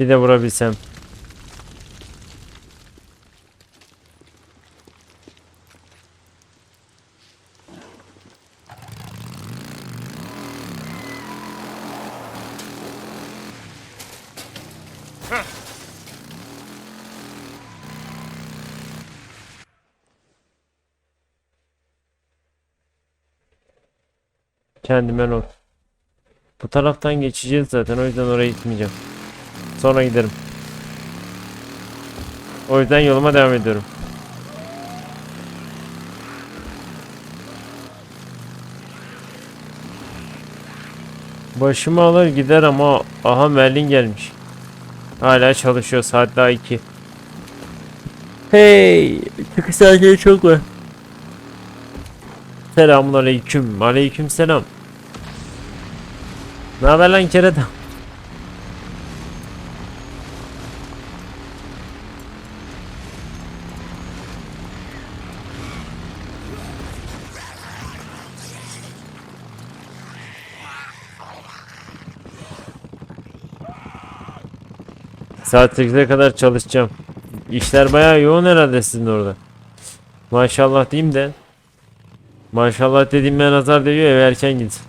Bir de vurabilsem. Kendime not. Bu taraftan geçeceğiz zaten o yüzden oraya gitmeyeceğim. Sonra giderim. O yüzden yoluma devam ediyorum. Başımı alır gider ama aha Merlin gelmiş. Hala çalışıyor saat daha 2. Hey, çıkış saatleri çok var. Selamun aleyküm. Aleyküm selam. Ne haber lan kerata? Saat 8'e kadar çalışacağım. İşler bayağı yoğun herhalde sizin orada. Maşallah diyeyim de. Maşallah dediğime nazar değiyor eve erken git.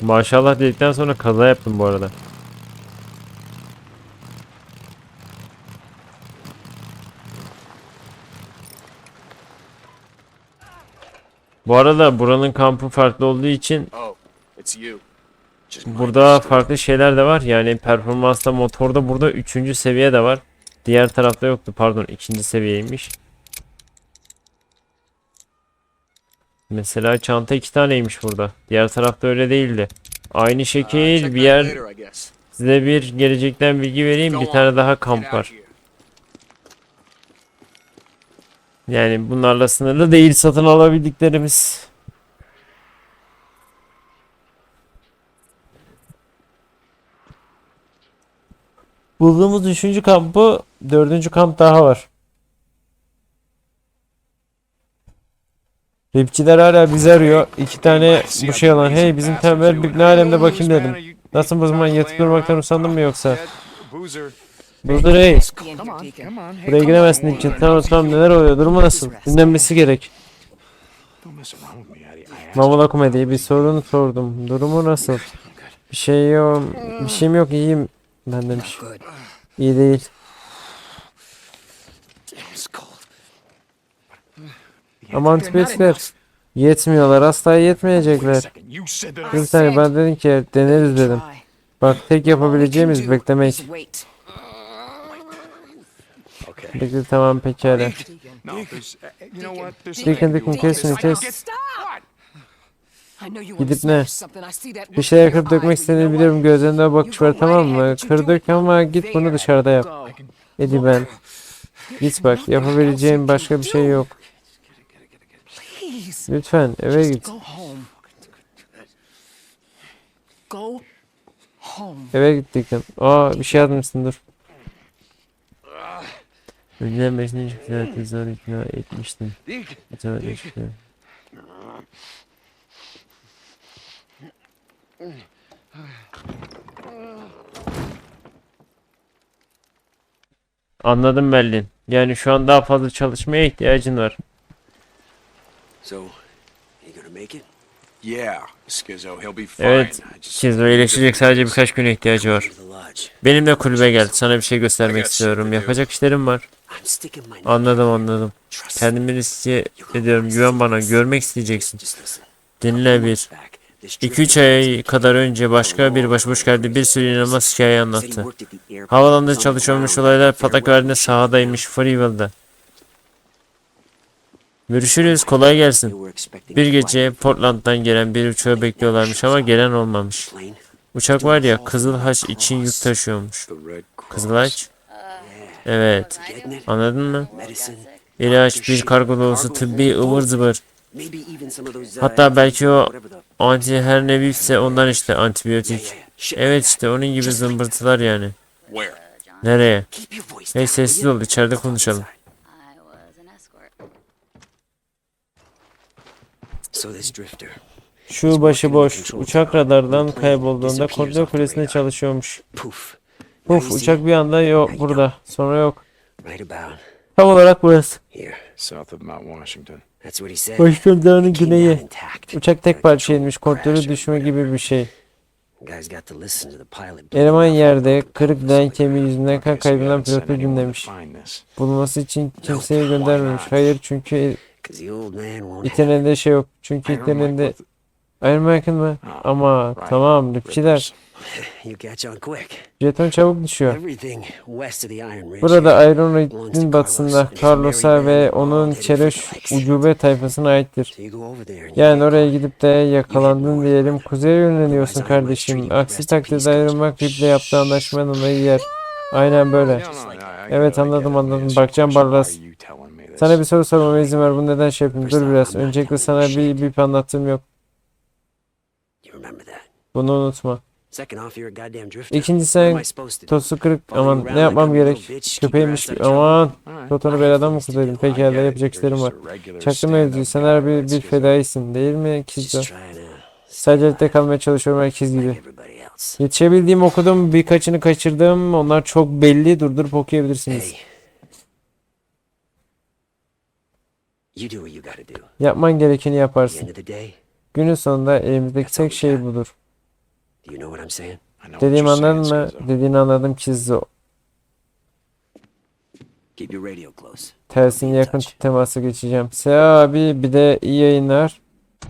Maşallah dedikten sonra kaza yaptım bu arada. Bu arada buranın kampı farklı olduğu için Oh, burada farklı şeyler de var. Yani performansta motorda burada 3. seviye de var. Diğer tarafta yoktu. Pardon 2. seviyeymiş. Mesela çanta iki taneymiş burada. Diğer tarafta öyle değildi. Aynı Uh, şekil bir yer. Size bir gelecekten bilgi vereyim. Bir tane daha kamp var. Yani bunlarla sınırlı değil satın alabildiklerimiz. Bulduğumuz üçüncü kampı, dördüncü kamp daha var. Rapçiler hala bizi arıyor. İki tane bu şey olan. Hey bizim tembel bir ne alemde bakayım dedim. Nasıl bu zaman yatıp durmaktan usandın mı yoksa? On. Hey, Buraya giremezsin için. Tamam tamam neler oluyor? Durumu nasıl? Dinlenmesi gerek. Don't mess around with me. I, I asked Mamola komedi bir sorun sordum. Durumu nasıl? Bir şey yok. Bir şeyim yok iyiyim. Ben demiş. İyi değil. Ama antibiyotikler yetmiyorlar. Asla yetmeyecekler. Bir tane ben dedim ki deneriz dedim. Bak tek yapabileceğimiz beklemek. Bekle tamam pekala. Deacon, something Deacon, you kesin, kes. What? I know you Gidip ne? smash something. I see that Bir your kırıp dökmek istediğini know biliyorum. Gözlerinde bakış You var tamam mı? ahead, but you Kır do dök it ama git bunu dışarıda yap. Edi ben. Git bak yapabileceğim başka bir şey yok. Lütfen eve git. Eve git Deacon. Aa bir şey yazmışsın dur. Önceden beşinci fiyatı zor ikna etmiştim. Zor işte. Anladım Berlin. Yani şu an daha fazla çalışmaya ihtiyacın var. So, you gonna make it? Yeah, Skizzo, he'll be fine. Evet, Çizme iyileşecek sadece birkaç güne ihtiyacı var. Benimle kulübe gel. Sana bir şey göstermek istiyorum. Yapacak işlerim var. Anladım anladım. Kendimi riske ediyorum. Güven bana. Görmek isteyeceksin. Dinle bir. Back, this 2-3 drifter ay kadar önce başka bir başıboş geldi. Bir sürü inanılmaz hikaye anlattı. Havalanda brown olaylar patlak verdiğinde sahadaymış down. Freeville'da. Görüşürüz. Kolay gelsin. Bir gece. Portland'dan gelen bir uçağı bekliyorlarmış ama gelen olmamış. Uçak var ya Kızıl Haç için yük taşıyormuş. Kızıl Haç? Evet. Anladın mı? İlaç, bir kargo dolusu tıbbi ıvır zıvır. Hatta belki o anti her ne bilse ondan işte antibiyotik. Evet işte onun gibi zımbırtılar yani. Nereye? Hey sessiz ol içeride konuşalım. Şu başıboş. Uçak radardan kaybolduğunda kontrol kulesinde çalışıyormuş. Uf uçak bir anda yok burada. Sonra yok. right about Tam olarak burası. here. South of Mount Washington. That's what he said. Washington Dağı'nın güneyi. Uçak tek parça inmiş. Kontrolü düşme gibi bir şey. Guys got to listen to the pilot. Eleman yerde kırık den kemiği yüzünden kan kaybından pilotu dinlemiş. Bulması için kimseye göndermemiş. Hayır çünkü 'Cause the old man won't itin elinde şey yok. Çünkü elinde with- Iron mı? Ha, Ama right. tamam Lüpçiler. Rippers. You catch on quick. Jeton çabuk düşüyor. Everything west of the Iron Ridge. Burada Iron Raid'in batısında Carlos'a ve onun çereş ucube tayfasına aittir. Yani oraya gidip de yakalandın diyelim kuzeye yönleniyorsun kardeşim. Aksi takdirde ayrılmak Rip'le yaptığı anlaşmanın onayı yer. Aynen böyle. Evet, anladım, anladım. Bakacağım Barlas. Sana bir soru sormama izin ver. Bunu neden şey yapayım? Dur biraz. Öncelikle sana bir bip anlattığım yok. You remember that. Bunu unutma. Second off, you're a goddamn drifter. İkinci What am sen I supposed to do? tosu kırık. Aman ne yapmam gerek? trouble? Aman. Totonu beladan mı kurtarayım? I Pekala get it. yapacak işlerim var. Çaktırma evcil. Sen her bir, bir fedaisin değil mi to Sadece evde kalmaya çalışıyorum herkes gibi. Yetişebildiğim okudum. Birkaçını kaçırdım. Onlar çok belli. Durdurup okuyabilirsiniz. Yapman gerekeni yaparsın. Günün sonunda elimizdeki tek şey budur. Do you know what I'm saying? I know what Dediğimi you're saying, anladın mı? Schizo. Dediğini anladım Kizdo. Keep your radio close. Tersine yakın temasa geçeceğim. Seha abi bir de iyi yayınlar.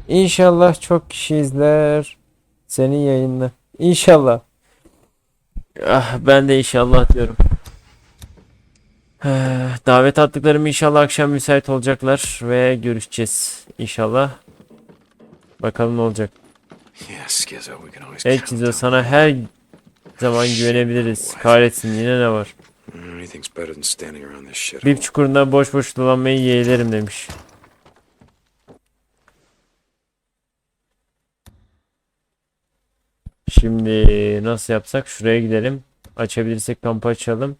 İnşallah çok kişi izler senin yayını. İnşallah. Ah, ben de inşallah diyorum. Eh, Davet attıklarım inşallah akşam müsait olacaklar ve görüşeceğiz inşallah. Bakalım ne olacak. Yeah, Schizo, we can always Evet on sana her zaman güvenebiliriz. Kahretsin yine ne var? you. Anything's better than standing around this shit. Bip çukurunda boş boş dolanmayı yeğlerim demiş. Şimdi nasıl yapsak? Şuraya gidelim. Açabilirsek kampı açalım.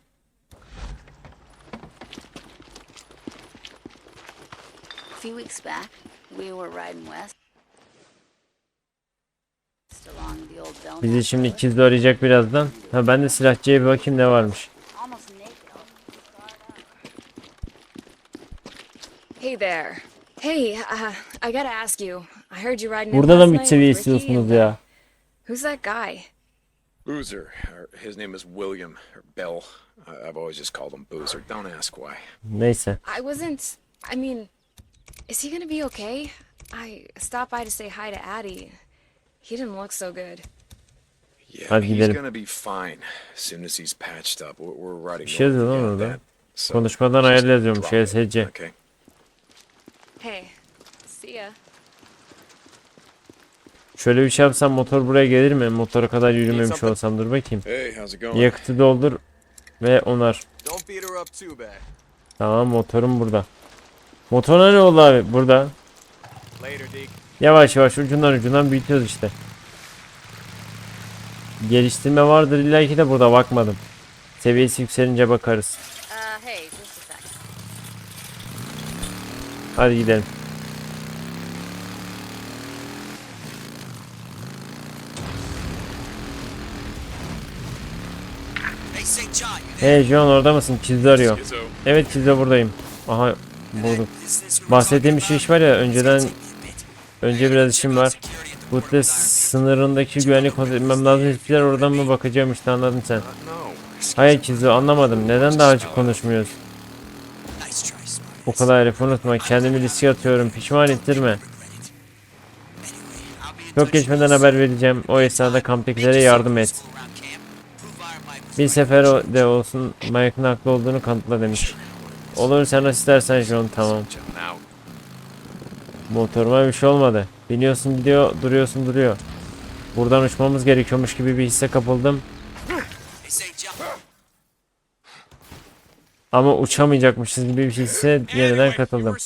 A few weeks back, we were riding west. Bizi şimdi ikizli arayacak birazdan. Ha ben de silahçıya bir bakayım ne varmış. Hey there. Hey, uh, I gotta ask you. I heard you riding in Burada da last mı night seviye istiyorsunuz ya? Who's that guy? Boozer. His name is William, or Bill. I- I've always just called him Boozer. Don't ask why. Neyse. I wasn't. I mean, is he gonna be okay? I stopped by to say hi to Addie. He didn't look so good. Yeah, Hadi he's gidelim. gonna be fine as soon as he's patched up. We're, we're riding Bir şey north yazıyor lan again, orada. that- so Konuşmadan just yazıyormuş. drop it. Okay. Hey, see ya. Şöyle bir şey yapsam motor buraya gelir mi? Motora kadar yürümemiş olsam dur bakayım. Hey, how's it going? Yakıtı doldur ve onar. Don't beat her up too bad. Tamam motorum burada. Motoruna ne oldu abi? Burada. Later, Deke. Yavaş yavaş ucundan ucundan büyütüyoruz işte. Geliştirme vardır illa ki de burada bakmadım. Seviyesi yükselince bakarız. Uh. Hadi gidelim. Hey John orada mısın? Kizli arıyor. Evet Kizli buradayım. Aha bulduk. Bahsettiğim bir şey iş var ya önceden önce biraz işim var. Butle sınırındaki güvenlik kontrol lazım. Hiçbir oradan mı bakacağım işte anladın sen. Hayır Kizli anlamadım. Neden daha açık konuşmuyoruz? O kadar herif unutma. Kendimi riske atıyorum. Pişman ettirme. Çok geçmeden haber vereceğim. O esnada kamptakilere yardım et. Bir sefer de olsun Mike'ın haklı olduğunu kanıtla demiş. Olur sen istersen John tamam. Motoruma bir şey olmadı. Biniyorsun gidiyor, duruyorsun duruyor. Buradan uçmamız gerekiyormuş gibi bir hisse kapıldım. Ama uçamayacakmışız gibi bir hisse yeniden katıldım.